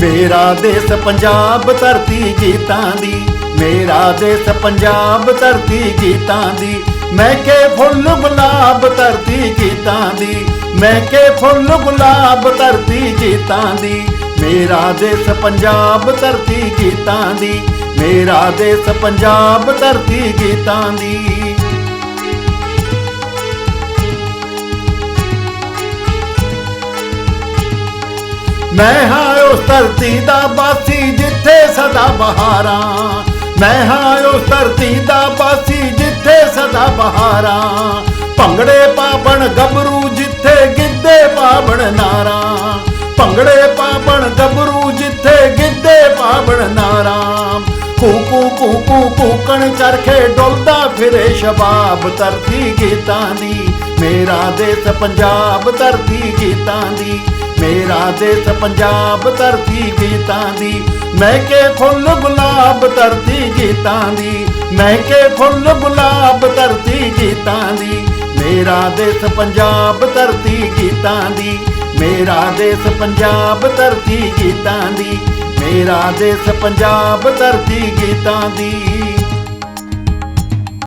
ਮੇਰਾ ਦੇਸ਼ ਪੰਜਾਬ ਧਰਤੀ ਗੀਤਾਂ ਦੀ, ਮੇਰਾ ਦੇਸ਼ ਪੰਜਾਬ ਧਰਤੀ ਗੀਤਾਂ ਦੀ, ਮੈਂ ਕੇ ਫੁੱਲ ਗੁਲਾਬ ਧਰਤੀ ਗੀਤਾਂ ਦੀ, ਮੈਂ ਕੇ ਫੁੱਲ ਗੁਲਾਬ ਧਰਤੀ ਗੀਤਾਂ ਦੀ, ਮੇਰਾ ਦੇਸ਼ ਪੰਜਾਬ ਧਰਤੀ ਗੀਤਾਂ ਦੀ, ਮੇਰਾ ਦੇਸ਼ ਪੰਜਾਬ ਧਰਤੀ ਗੀਤਾਂ ਦੀ। ਮੈਂ ਹਾਂ ਉਸ ਧਰਤੀ ਦਾ ਵਾਸੀ ਜਿੱਥੇ ਸਦਾ ਬਹਾਰਾਂ। ਮੈਂ ਹਾਂ ਉਸ ਧਰਤੀ ਦਾ ਵਾਸੀ ਜਿੱਥੇ ਸਦਾ ਬਹਾਰਾਂ। ਭੰਗੜੇ ਪਾਵਣ ਗੱਭਰੂ ਜਿੱਥੇ ਗਿੱਧੇ ਪਾਵਣ ਨਾਰਾ। ਭੰਗੜੇ ਪਾਵਣ ਗੱਭਰੂ ਜਿੱਥੇ ਗਿੱਧੇ ਪਾਵਣ ਨਾਰਾ। ਕੂਕੂ ਕੂਕੂ ਕੂਕਣ ਚਰਖੇ ਡੋਲਦਾ ਫਿਰੇ ਸ਼ਬਾਬ ਧਰਤੀ ਗੀਤਾਂ ਦੀ। ਮੇਰਾ ਦੇਸ਼ ਪੰਜਾਬ ਧਰਤੀ ਗੀਤਾਂ ਦੀ। ਮੇਰਾ ਦੇਸ਼ ਪੰਜਾਬ ਧਰਤੀ ਗੀਤਾਂ ਦੀ ਮੈਂ ਕੇ ਫੁੱਲ ਗੁਲਾਬ ਧਰਤੀ ਗੀਤਾਂ ਦੀ ਮੈਂ ਕੇ ਫੁੱਲ ਗੁਲਾਬ ਧਰਤੀ ਗੀਤਾਂ ਦੀ, ਮੇਰਾ ਦੇਸ਼ ਪੰਜਾਬ ਧਰਤੀ ਗੀਤਾਂ ਦੀ, ਮੇਰਾ ਦੇਸ਼ ਪੰਜਾਬ ਧਰਤੀ ਗੀਤਾਂ ਦੀ, ਮੇਰਾ ਦੇਸ਼ ਪੰਜਾਬ ਧਰਤੀ ਗੀਤਾਂ ਦੀ।